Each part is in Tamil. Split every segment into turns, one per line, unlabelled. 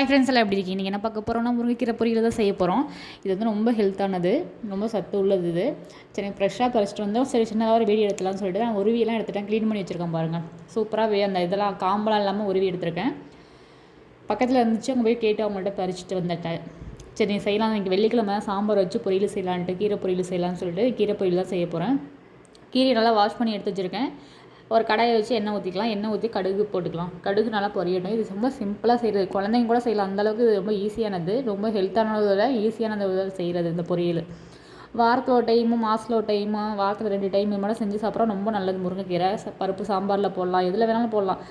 ஹாய் ஃப்ரெண்ட்ஸ் எல்லாம் எப்படி இருக்கீங்க? நீங்கள் என்ன பார்க்க போகிறோம்னா முருங்கைக்கீரை பொரியல் தான் செய்ய போகிறோம் இது வந்து ரொம்ப ஹெல்த்தானது. ரொம்ப சத்து உள்ளது இது. சரி ஃப்ரெஷ்ஷாக பறிச்சிட்டு வந்தோம். சரி சின்னதாக ஒரு வீடியோ எடுத்துலாம்னு சொல்லிட்டு நான் உருவியெல்லாம் எடுத்துட்டேன். க்ளீன் பண்ணி வச்சுருக்கேன் பாருங்கள் சூப்பராக அந்த இதெல்லாம் காம்பெல்லாம் இல்லாமல் உருவி எடுத்திருக்கேன். பக்கத்தில் இருந்துச்சு. அங்கே போய் கேட்டு அவங்கள்ட்ட பறிச்சுட்டு வந்துட்டேன். சரி நீ செய்யலாம். இன்றைக்கி வெள்ளிக்கிழமை சாம்பார் வச்சு பொரியல் செய்யலான்ட்டு கீரை பொரியல் செய்யலான்னு சொல்லிட்டு கீரை பொரியல் தான் செய்ய போகிறேன் கீரை நல்லா வாஷ் பண்ணி எடுத்து வச்சுருக்கேன். ஒரு கடாயை வச்சு எண்ணெய் ஊற்றிக்கலாம் எண்ணெய் ஊற்றி கடுகு போட்டுக்கலாம். கடுகு நல்லா பொரியட்டும். இது ரொம்ப சிம்பிளாக செய்கிறது குழந்தைங்க கூட செய்யலாம். அந்தளவுக்கு இது ரொம்ப ஈஸியானது ரொம்ப ஹெல்த்தானதோட ஈஸியானது செய்கிறது இந்த பொரியல் வாரத்தில் ஒரு டைமு மாதத்தில் ஒரு டைமு வாரத்தில் ரெண்டு டைம் இது மாதிரி செஞ்சு சாப்பிட்றோம் ரொம்ப நல்லது. முருங்கைக்கீரை பருப்பு சாம்பாரில் போடலாம். எதில் வேணாலும் போடலாம்.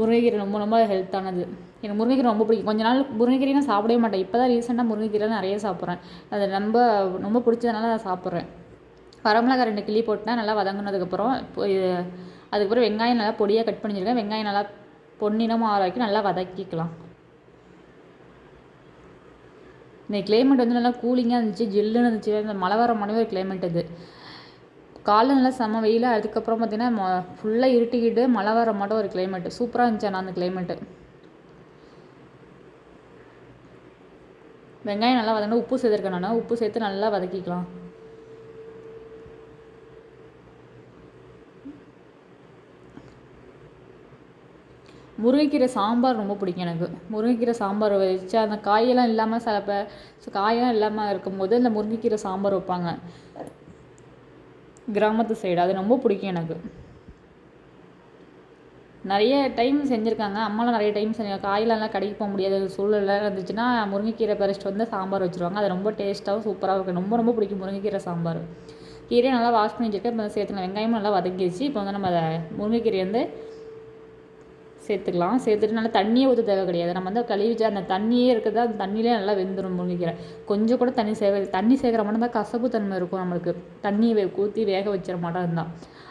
முருங்கைக்கீரை ரொம்ப ரொம்ப ஹெல்த்தானது எனக்கு முருங்கைக்கீரை ரொம்ப பிடிக்கும். கொஞ்ச நாள் முருங்கைக்கீரை நான் சாப்பிடவே மாட்டேன். இப்போ தான் ரீசெண்டாக முருங்கைக்கீரை நிறைய சாப்பிட்றேன். அது ரொம்ப ரொம்ப பிடிச்சதுனால அதை சாப்பிட்றேன். வரமிளகா ரெண்டு கிள்ளி போட்டுனா நல்லா வதங்கினதுக்கப்புறம் அதுக்கப்புறம் வெங்காயம் நல்லா பொடியாக கட் பண்ணிச்சிருக்கேன் வெங்காயம் நல்லா பொன்னினமாக ஆற வரைக்கும் நல்லா வதக்கிக்கலாம். இந்த கிளைமேட் வந்து நல்லா கூலிங்காக இருந்துச்சு ஜில்லுன்னு இருந்துச்சு. இந்த மழை வர மாதிரி ஒரு கிளைமேட் இது காலைல நல்லா செம வெயில் அதுக்கப்புறம் பார்த்தீங்கன்னா ஃபுல்லாக இருட்டிக்கிட்டு மழை வர மாட்டோம் ஒரு கிளைமேட்டு சூப்பராக இருந்துச்சு ஆனால் அந்த கிளைமேட்டு வெங்காயம் நல்லா வதங்கினா உப்பு சேர்த்துருக்கேன் நான். உப்பு சேர்த்து நல்லா வதக்கிக்கலாம். முருங்கைக்கீரை சாம்பார் ரொம்ப பிடிக்கும் எனக்கு. முருங்கைக்கீரை சாம்பார் வச்சு அந்த காயெல்லாம் இல்லாமல் சில பேர் காயெல்லாம் இல்லாமல் இருக்கும்போது அந்த முருங்கைக்கீரை சாம்பார் வைப்பாங்க. கிராமத்து சைடு அது ரொம்ப பிடிக்கும் எனக்கு. நிறைய டைம் செஞ்சுருக்காங்க. அம்மாலாம் நிறைய டைம் செஞ்சாங்க காயெல்லாம் கடைக்கு போக முடியாத. சூழ்நிலை இருந்துச்சுன்னா முருங்கைக்கீரை பறிச்சிட்டு வந்து சாம்பார் வச்சுருவாங்க. அது ரொம்ப டேஸ்ட்டாகவும் சூப்பராக இருக்கும். ரொம்ப ரொம்ப பிடிக்கும் முருங்கைக்கீரை சாம்பார். கீரையை நல்லா வாஷ் பண்ணி வச்சுருக்கேன் இப்போ சேர்த்துக்கலாம் வெங்காயமும் நல்லா வதக்கிடுச்சு இப்போ வந்து நம்ம அதை முருங்கைக்கீரை வந்து சேர்த்துக்கலாம். சேர்த்துட்டு நல்லா தண்ணியே ஊற்ற தேவை கிடையாது. நம்ம வந்து கழுவிச்சு அந்த தண்ணியே இருக்கிறது அந்த தண்ணியிலே நல்லா வெந்துடும் முருங்கைக்கீரை கொஞ்சம் கூட தண்ணி சேக தண்ணி சேர்க்குற மட்டும் தான் கசப்பு தன்மை இருக்கும் நம்மளுக்கு. தண்ணியை ஊற்றி வேக வச்சிட மாட்டோம் இருந்தால்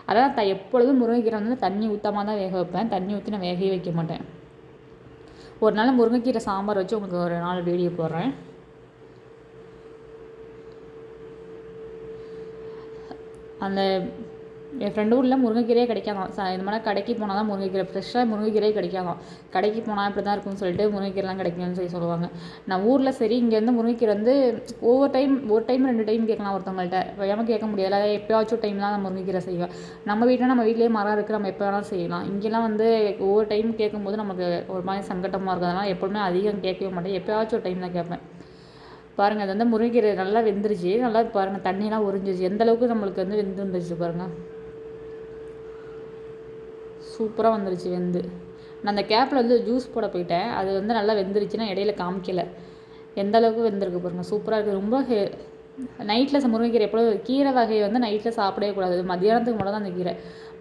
அதனால் த எப்பொழுதும் முருங்கைக்கீரை வந்து தண்ணி ஊற்றாமல் தான் வேக வைப்பேன். தண்ணி ஊற்றி நான் வேகவே வைக்க மாட்டேன். ஒரு நாள் முருங்கைக்கீரை சாம்பார் வச்சு உங்களுக்கு ஒரு நாள் வீடியோ போடுறேன். அந்த என் ஃப்ரெண்டு ஊரில் முருங்கைக்கீரையே கிடைக்காதான் ச இந்த மாதிரி கடைக்கு போனால் தான் முருங்கைக்கீரை ஃப்ரெஷ்ஷாக முருங்கைக்கீரையே கிடைக்காதான் கடைக்கு போனால் இப்படி தான் இருக்கும்னு சொல்லிட்டு முருங்கைக்கீரைலாம் கிடைக்கும்னு சொல்லி சொல்லுவாங்க. நான் ஊரில் சரி இங்கேருந்து முருங்கைக்கீரை வந்து ஒவ்வொரு டைம் ஒரு டைம் ரெண்டு டைம் கேட்கலாம் ஒருத்தவங்கள்ட்ட. ஏமா கேட்க முடியாது அதாவது எப்போயாச்சும் டைம் தான் நான் முருங்கைக்கீரை செய்வேன். நம்ம வீட்டில் நம்ம வீட்டிலேயே மரம் இருக்குது நம்ம எப்போ வேணாலும் செய்யலாம். இங்கெல்லாம் வந்து ஒவ்வொரு டைம் கேட்கும்போது நமக்கு ஒரு மாதிரி சங்கட்டமாக இருக்கிறதுனால எப்போவுமே அதிகம் கேட்கவே மாட்டேன். எப்போயாச்சும் ஒரு டைம் தான் கேட்பேன். பாருங்கள் அது வந்து முருங்கைக்கீரை நல்லா வெந்துருச்சு. நல்லா பாருங்கள் தண்ணியெலாம் உறிஞ்சிச்சு எந்தளவுக்கு நம்மளுக்கு வந்து வெந்துருந்துச்சு பாருங்கள் சூப்பராக வந்துருச்சு வெந்து. நான் அந்த கேப்பில் வந்து ஜூஸ் போட போயிட்டேன். அது வந்து நல்லா வெந்துருச்சுன்னா இடையில காமிக்கலை. எந்த அளவுக்கு வெந்திருக்கு பாருங்கள் சூப்பராக இருக்குது ரொம்ப ஹே நைட்டில் முருங்கைக்கீரை எப்போ கீரை வகையை வந்து நைட்டில் சாப்பிடவே கூடாது. மத்தியானத்துக்கு மட்டும் தான் அந்த கீரை.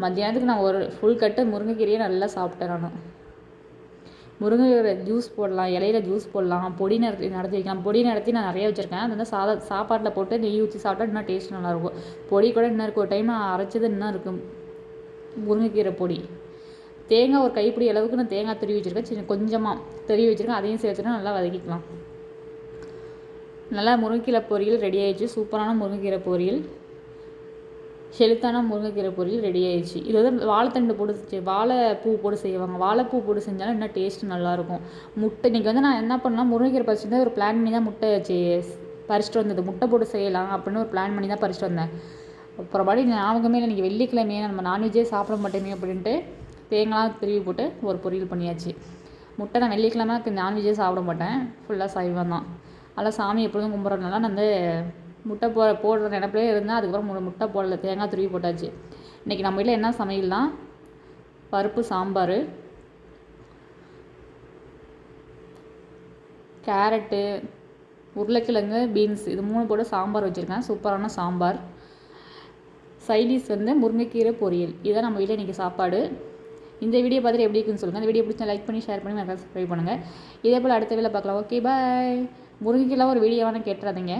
மத்தியானத்துக்கு நான் ஒரு ஃபுல் கட்டு முருங்கைக்கீரையை நல்லா சாப்பிட்டேன் நான். முருங்கைக்கீரை ஜூஸ் போடலாம் இலையில ஜூஸ் போடலாம் பொடி நடத்தி நடத்தி வைக்கலாம். பொடி நடத்தி நான் நிறைய வச்சுருக்கேன். அது வந்து சாதா சாப்பாட்டில் போட்டு நெய் ஊற்றி சாப்பிட்டா இன்னும் டேஸ்ட் நல்லாயிருக்கும் பொடி கூட இன்னும் இருக்கும் ஒரு டைம் நான் அரைச்சது இன்னும் இருக்கும் முருங்கைக்கீரை பொடி. தேங்காய் ஒரு கைப்பிடி அளவுக்கு நான் தேங்காய் துருவி வச்சுருக்கேன். சின்ன கொஞ்சமாக துருவி வச்சுருக்கேன். அதையும் சேர்த்துட்டு நல்லா வதக்கிக்கலாம். நல்லா முருங்கைக்கீரை பொரியல் ரெடி ஆயிடுச்சு. சூப்பரான முருங்கைக்கீரை பொரியல். செழுத்தான முருங்கைக்கீரை பொரியல் ரெடி ஆயிடுச்சு. இது வந்து வாழைத்தண்டு போட்டு வாழைப்பூ போட்டு செய்வாங்க. வாழைப்பூ போட்டு செஞ்சாலும் இன்னும் டேஸ்ட் நல்லாயிருக்கும் முட்டை இன்றைக்கி வந்து நான் என்ன பண்ணால் முருங்கைக்கீரை பறிச்சுட்டு ஒரு பிளான் பண்ணி தான் முட்டை பறிச்சுட்டு வந்தது. முட்டை போட்டு செய்யலாம் அப்படின்னு ஒரு பிளான் பண்ணி தான் பறிச்சிட்டு வந்தேன். அப்புறமாடி ஞாபகமே இல்லை. இன்றைக்கி வெள்ளிக்கிழமையே நம்ம நான்வெஜ்ஜே சாப்பிட மாட்டேமே அப்படின்ட்டு தேங்காய் திருவி போட்டு ஒரு பொரியல் பண்ணியாச்சு. முட்டை நான் வெள்ளிக்கிழமை நான்வெஜ்ஜே சாப்பிட மாட்டேன். ஃபுல்லாக சைவம் தான். அதெல்லாம் சாமி எப்பொழுதும் கும்பிட்றதுனால நான் வந்து முட்டை போ போடுற நினப்பிலே இருந்தேன் அதுக்கப்புறம் முட்டை போடல தேங்காய் துருவி போட்டாச்சு. இன்றைக்கி நம்ம வீட்டில் என்ன சமையல்னால் பருப்பு சாம்பார் கேரட்டு உருளைக்கிழங்கு பீன்ஸ் இது மூணு போட்டு சாம்பார் வச்சுருக்கேன். சூப்பரான சாம்பார். சைடிஸ் வந்து முருங்கைக்கீரை பொரியல். இதுதான் நம்ம வீட்டில் இன்றைக்கி சாப்பாடு. இந்த வீடியோ பார்த்துட்டு எப்படி இருக்குன்னு சொல்லுங்கள் இந்த வீடியோ பிடிச்சா லைக் பண்ணி ஷேர் பண்ணி மறக்காம சப்ஸ்கிரைப் பண்ணுங்கள் இதே போல் அடுத்த வீடியோவில் பார்க்கலாம். ஓகே பாய் முருங்கைக்கெல்லாம் ஒரு வேணால் கேட்டுறாதீங்க.